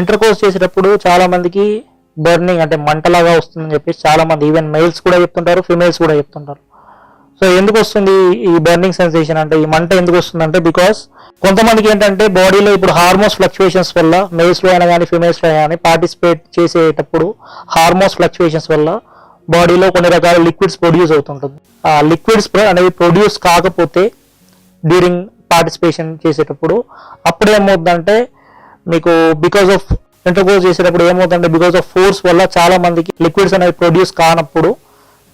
Inter course చేసేటప్పుడు చాలా మందికి బర్నింగ్ అంటే మంటలాగా వస్తుందని చెప్పేసి చాలా మంది ఈవెన్ మెయిల్స్ కూడా చెప్తుంటారు ఫిమేల్స్ కూడా చెప్తుంటారు. సో ఎందుకు వస్తుంది ఈ బర్నింగ్ సెన్సేషన్ అంటే ఈ మంట ఎందుకు వస్తుంది అంటే బికాస్ కొంతమందికి ఏంటంటే బాడీలో ఇప్పుడు హార్మోన్స్ ఫ్లక్చుయేషన్స్ వల్ల మేల్స్లో అయినా కానీ ఫిమేల్స్లో అయినా కానీ పార్టిసిపేట్ చేసేటప్పుడు హార్మోన్స్ ఫ్లక్చుయేషన్స్ వల్ల బాడీలో కొన్ని రకాల లిక్విడ్స్ ప్రొడ్యూస్ అవుతుంటుంది. ఆ లిక్విడ్స్ అనేవి ప్రొడ్యూస్ కాకపోతే డ్యూరింగ్ పార్టిసిపేషన్ చేసేటప్పుడు అప్పుడు ఏమవుతుందంటే మీకు బికాస్ ఆఫ్ ఇంటర్కోర్స్ చేసేటప్పుడు ఏమవుతుందంటే బికాస్ ఆఫ్ ఫోర్స్ వల్ల చాలా మందికి లిక్విడ్స్ అనేవి ప్రొడ్యూస్ కానప్పుడు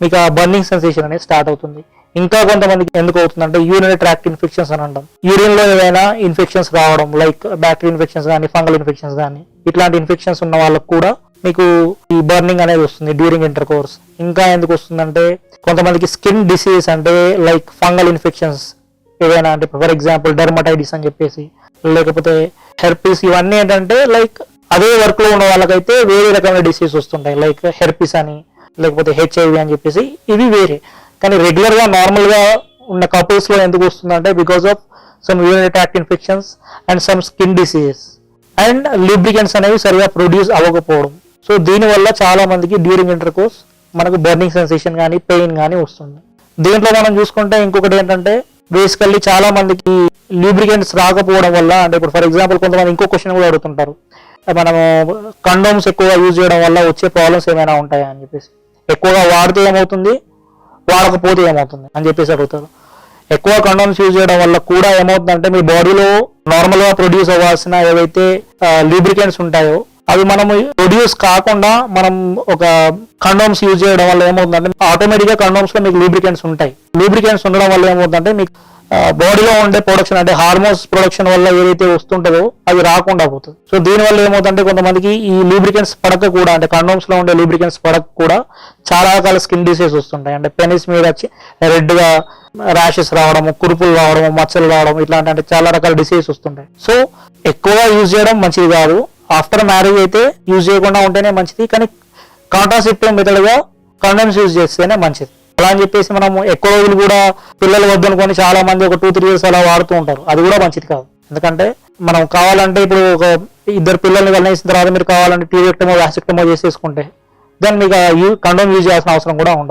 మీకు ఆ బర్నింగ్ సెన్సేషన్ అనేది స్టార్ట్ అవుతుంది. ఇంకా కొంతమందికి ఎందుకు అవుతుందంటే యూరినరీ ట్రాక్ట్ ఇన్ఫెక్షన్స్ అని అంటాం. యూరిన్లో ఏదైనా ఇన్ఫెక్షన్స్ రావడం లైక్ బ్యాక్టీరియల్ ఇన్ఫెక్షన్స్ కానీ ఫంగల్ ఇన్ఫెక్షన్స్ కానీ ఇట్లాంటి ఇన్ఫెక్షన్స్ ఉన్న వాళ్ళకు కూడా మీకు ఈ బర్నింగ్ అనేది వస్తుంది డ్యూరింగ్ ఇంటర్ కోర్స్ ఇంకా ఎందుకు వస్తుందంటే కొంతమందికి స్కిన్ డిసీజ్ అంటే లైక్ ఫంగల్ ఇన్ఫెక్షన్స్ ఏదైనా అంటే ఫర్ ఎగ్జాంపుల్ డర్మటైటిస్ అని చెప్పేసి లేకపోతే హెర్పీస్ ఇవన్నీ ఏంటంటే లైక్ అదే వర్క్లో ఉన్న వాళ్ళకైతే వేరే రకమైన డిసీజ్ వస్తుంటాయి. లైక్ హెర్పీస్ అని లేకపోతే హెచ్ఐవి అని చెప్పేసి ఇవి వేరే. కానీ రెగ్యులర్గా నార్మల్గా ఉన్న కపుల్స్లో ఎందుకు వస్తుందంటే because of some urine tract infections and some skin diseases and lubricants అనేవి సరిగా ప్రొడ్యూస్ అవ్వకపోవడం. సో దీనివల్ల చాలా మందికి డ్యూరింగ్ ఇంటర్ కోర్స్ మనకు బర్నింగ్ సెన్సేషన్ కానీ పెయిన్ కానీ వస్తుంది. దీంట్లో మనం చూసుకుంటే ఇంకొకటి ఏంటంటే బేసికల్లీ చాలా మందికి లూబ్రికెంట్స్ రాకపోవడం వల్ల అంటే ఇప్పుడు ఫర్ ఎగ్జాంపుల్ కొంతమంది ఇంకో క్వశ్చన్ కూడా అడుగుతుంటారు. మనము కండోమ్స్ ఎక్కువగా యూజ్ చేయడం వల్ల వచ్చే ప్రాబ్లమ్స్ ఏమైనా ఉంటాయా అని చెప్పేసి. ఎక్కువగా వాడితే ఏమవుతుంది? వాడకపోతే ఏమవుతుంది అని చెప్పేసి అడుగుతారు. ఎక్కువ కండోమ్స్ యూజ్ చేయడం వల్ల కూడా ఏమవుతుందంటే మీ బాడీలో నార్మల్గా ప్రొడ్యూస్ అవ్వాల్సిన ఏవైతే లూబ్రికెంట్స్ ఉంటాయో అవి మనం ప్రొడ్యూస్ కాకుండా మనం ఒక కండోమ్స్ యూజ్ చేయడం వల్ల ఏమవుతుందంటే ఆటోమేటిక్గా కండోమ్స్లో మీకు లూబ్రికెంట్స్ ఉంటాయి. లూబ్రికెంట్స్ ఉండడం వల్ల ఏమవుతుందంటే మీకు బాడీలో ఉండే ప్రొడక్షన్ అంటే హార్మోన్స్ ప్రొడక్షన్ వల్ల ఏదైతే వస్తుంటుందో అవి రాకుండా పోతుంది. సో దీని వల్ల ఏమవుతుందంటే కొంతమందికి ఈ లూబ్రికెంట్స్ పడక కూడా అంటే కండోమ్స్లో ఉండే లూబ్రికెంట్స్ పడక కూడా చాలా రకాల స్కిన్ డిసీజ్ వస్తుంటాయి. అంటే పెనిస్ మీద వచ్చి రెడ్గా ర్యాషెస్ రావడము కురుపులు రావడము మచ్చలు రావడం ఇట్లాంటి అంటే చాలా రకాల డిసీజ్ వస్తుంటాయి. సో ఎక్కువగా యూజ్ చేయడం మంచిది కాదు. ఆఫ్టర్ మ్యారేజ్ అయితే యూజ్ చేయకుండా ఉంటేనే మంచిది కానీ కాంట్రాసెప్టివ్ మెథడ్గా కండమ్స్ యూజ్ చేస్తేనే మంచిది. అలా అని చెప్పేసి మనం ఎక్కువ రోజులు కూడా పిల్లలు వద్దనుకొని చాలా మంది ఒక టూ త్రీ ఇయర్స్ అలా వాడుతూ ఉంటారు. అది కూడా మంచిది కాదు. ఎందుకంటే మనం కావాలంటే ఇప్పుడు ఒక ఇద్దరు పిల్లల్ని వెళ్ళేసిన తర్వాత మీరు కావాలంటే టీవెక్టమో వ్యాసెక్టమో చేసేసుకుంటే దాన్ని మీకు కండోమ్ యూజ్ చేయాల్సిన అవసరం కూడా ఉండదు.